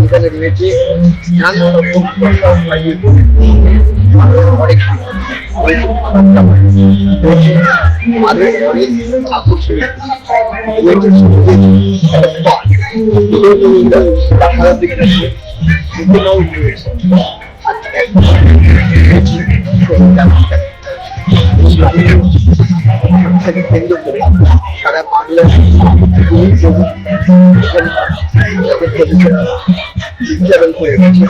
এখানে রয়েছে নানা রকম অনেক অনেক রয়েছে অনেক আকর্ষণীয় দিকে রয়েছে বিভিন্ন রয়েছে আর থেকে কেন্দ্র করে সারা কবিতা উচ্চারণ করে গেছে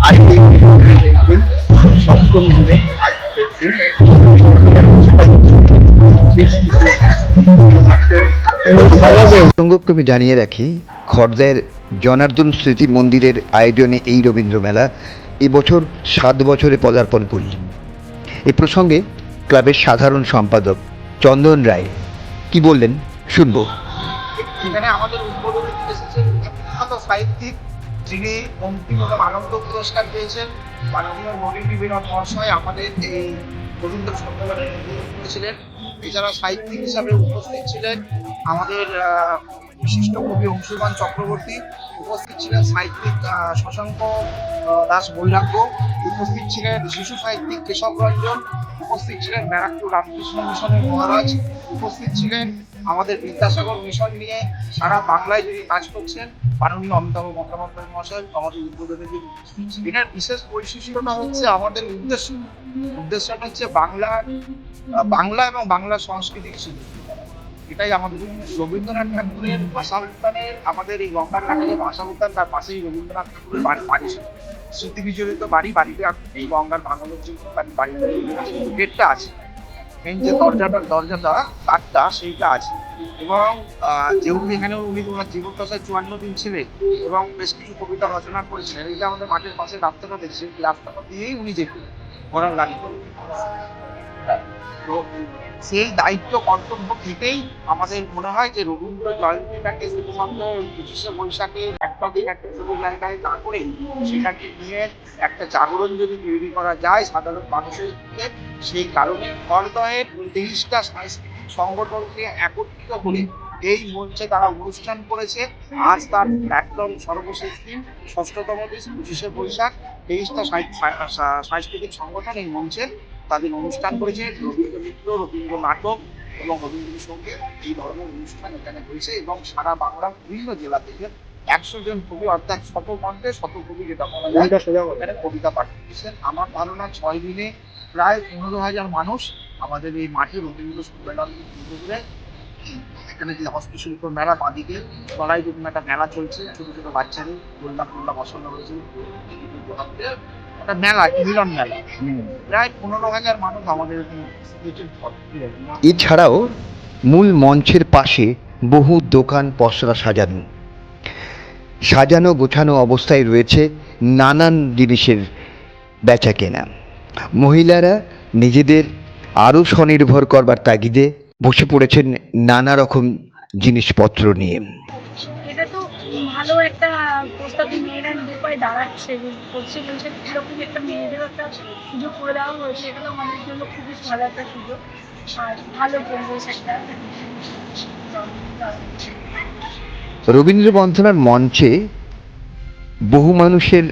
আজ জানিয়ে রাখি, খর্দার জনার্দন স্মৃতি মন্দিরের আয়োজনে এই রবীন্দ্র মেলা এবছর সাত বছরে পদার্পণ করল এ প্রসঙ্গে ক্লাবের সাধারণ সম্পাদক চন্দন রায় কি বললেন শুনব। এখানে আমাদের সাহিত্যিক যিনি বঙ্কিমচন্দ্র আনন্দ পুরস্কার পেয়েছেন, মাননীয় মহাশয় আমাদের এই রবীন্দ্র সম্মেলনে ছিলেন। এছাড়া সাহিত্যিক হিসাবে উপস্থিত ছিলেন আমাদের বিশিষ্ট কবি অংশুমান চক্রবর্তী, উপস্থিত ছিলেন সাহিত্যিক শশাঙ্ক দাস বৈরাগ্য, উপস্থিত ছিলেন শিশু সাহিত্যিক কেশব রঞ্জন উপস্থিত ছিলেন ব্যারাকপুর রামকৃষ্ণ মিশনের মহারাজ, উপস্থিত ছিলেন আমাদের বিদ্যাসাগর মিশন নিয়ে। সারা বাংলায় যিনি কাজ করছেন, মাননীয় অমিতাভ বন্দ্যোপাধ্যায় মহাশয়, আমাদের উদ্বোধনে যিনি এটার বিশেষ বৈশিষ্ট্যটা হচ্ছে আমাদের উদ্দেশ্য। উদ্দেশ্যটা হচ্ছে বাংলা বাংলা এবং বাংলা সংস্কৃতি ছিল এটাই আমাদের রবীন্দ্রনাথ ঠাকুরের ভাষা উদ্যানের আমাদের এই গঙ্গার ঘাটে ভাষা উদ্যান তার পাশেই রবীন্দ্রনাথ ঠাকুরের বাড়ি ছিল। স্মৃতি বিজড়িত বাড়ি বাড়িতে এই গঙ্গার ভাঙনের যে বাড়ি বাড়িতে গেটটা আছে। মেন যে দরজাটা দরজাটা কাঠটা সেইটা আছে। এবং যেহেতু এখানে উনি ওনার জীবদ্দশায় চুয়ান্ন দিন ছিলেন এবং বেশ কিছু কবিতা রচনা করেছিলেন এটা আমাদের মাঠের পাশে রাস্তাটা দেখছি রাস্তাটা দিয়েই উনি যেতেন ওনার গাড়ি করে। তো সেই দায়িত্ব কর্তব্য থেকেই আমাদের মনে হয় যে রবীন্দ্র জয়ন্তীটাকে শুধুমাত্র পঁচিশে বৈশাখে দিন একটা শুধু জায়গায় না করে সেটাকে নিয়ে একটা জাগরণ যদি তৈরি করা যায় সাধারণ মানুষের সেই কারণে খড়দহের তেইশটা সাংস্কৃতিক সংগঠনকে একত্রিত করে এই মঞ্চে তারা অনুষ্ঠান করেছে। আজ তার একদম সর্বশেষ দিন, ষষ্ঠতম দিন, পঁচিশে বৈশাখ। তেইশটা সাংস্কৃতিক সংগঠন এই মঞ্চে তাদের অনুষ্ঠান করেছে। রবীন্দ্র নৃত্য রবীন্দ্র নাটক এবং রবীন্দ্র সংগীত এই ধরনের অনুষ্ঠান এখানে হয়েছে এবং সারা বাংলার বিভিন্ন জেলা থেকে একশো জন কবি অর্থাৎ শত কণ্ঠে শত কবি যেটা বলা কবিতা পাঠ করেছেন আমার ধারণা ছয় দিনে প্রায় পনেরো হাজার মানুষ আমাদের এই মাঠে রবীন্দ্র সম্মেলন এখানে যে হস্তশিল্প মেলা বাদিকে গলায় যদি একটা মেলা চলছে। ছোট ছোট বাচ্চাদের গোল্লা ফোল্লা বসানো হয়েছে। একটা মেলা মিলন মেলা। প্রায় পনেরো হাজার মানুষ আমাদের এছাড়াও মূল মঞ্চের পাশে বহু দোকান পসরা সাজানো। সাজানো গোছানো অবস্থায় রয়েছে নানান জিনিসের বেচা কেনা মহিলারা নিজেদের আরও স্বনির্ভর করবার তাগিদে বসে পড়েছেন নানা রকম জিনিসপত্র নিয়ে। ভালো একটা মেয়েরা দাঁড়াচ্ছে। বলছে একটা মেয়েদের একটা সুযোগ করে দেওয়া হয়েছে? এটা আমাদের জন্য খুবই ভালো একটা সুযোগ। আর ভালো পরিবেশ একটা রবীন্দ্র বন্দনার মঞ্চে বহু মানুষের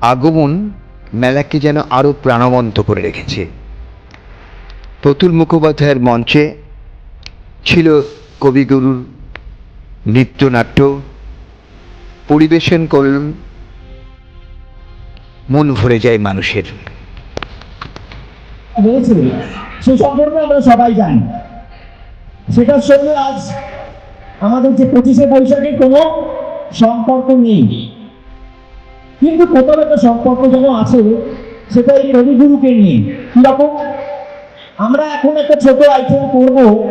আগমন মেলাকে যেন আরও প্রাণবন্ত করে রেখেছে। প্রতুল মুখোপাধ্যায়ের মঞ্চে ছিল কবিগুরুর নৃত্যনাট্য, পরিবেশন করুন, মন ভরে যায় মানুষের। সে সম্পর্কে আমরা সবাই জানি। সেটার সঙ্গে আজ আমাদের যে পঁচিশে বৈশাখে কোনো সম্পর্ক নেই। কিন্তু কোথাও একটা সম্পর্ক যেন আছে, সেটা এই রবিগুরুকে নিয়ে। কীরকম আমরা এখন একটা ছোট আইটেম করব।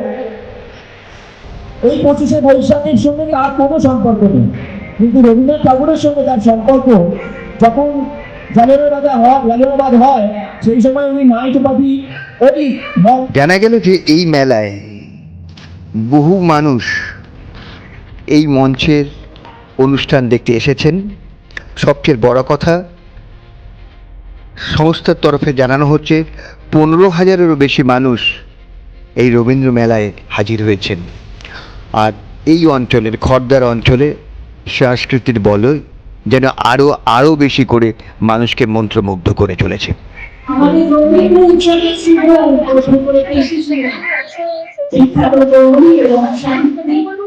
এই পঁচিশে বৈশাখের সঙ্গে তার কোনো সম্পর্ক নেই। কিন্তু রবীন্দ্রনাথ ঠাকুরের সঙ্গে তার সম্পর্ক যখন জালিয়ানবাদ হয় জালিয়ানবাদ হয়, সেই সময় উনি নাইট মগ- জানা গেল যে এই মেলায় বহু মানুষ এই মঞ্চের অনুষ্ঠান দেখতে এসেছেন। সবচেয়ে বড় কথা, সংস্থার তরফে জানানো হচ্ছে, পনেরো হাজারেরও বেশি মানুষ এই রবীন্দ্র মেলায় হাজির হয়েছেন। আর এই অঞ্চলের খড়দার অঞ্চলে সংস্কৃতির বল যেন আরও আরও বেশি করে মানুষকে মন্ত্রমুগ্ধ করে চলেছে। আমাদের রবীন্দ্র উৎসবের করে এবং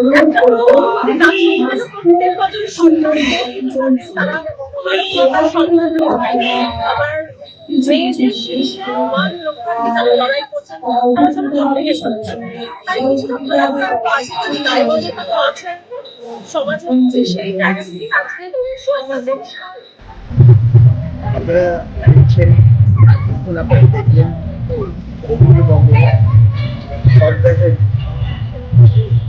আবার আপনারা দেখছেন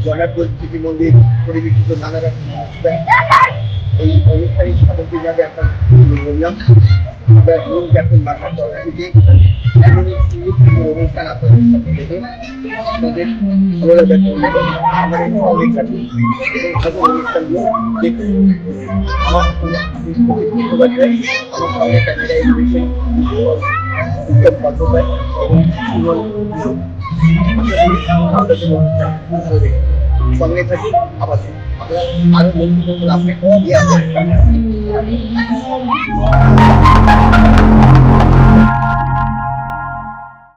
জনাপুর স্মৃতি মন্দির পরিবেশিত নানা রকম অনুষ্ঠান এই অনুষ্ঠানের সামগ্রী যাবে আপনার বললাম আমরা রুম ক্যাপ্টেন বাংলার তরফ থেকে এমন একটি অনুষ্ঠান আপনাদের সাথে দেবে আপনাদের ভালো লাগবে আমাদের অনুষ্ঠান এবং সকল অনুষ্ঠানগুলো দেখুন আমার ধন্যবাদ জানাই আমার সঙ্গে ক্যামেরা এক্সিবিশন উত্তম বন্দ্যোপাধ্যায় এবং সুমন। সঙ্গে থাকি আবার আপনারা আরও বন্ধু বান্ধব আপনি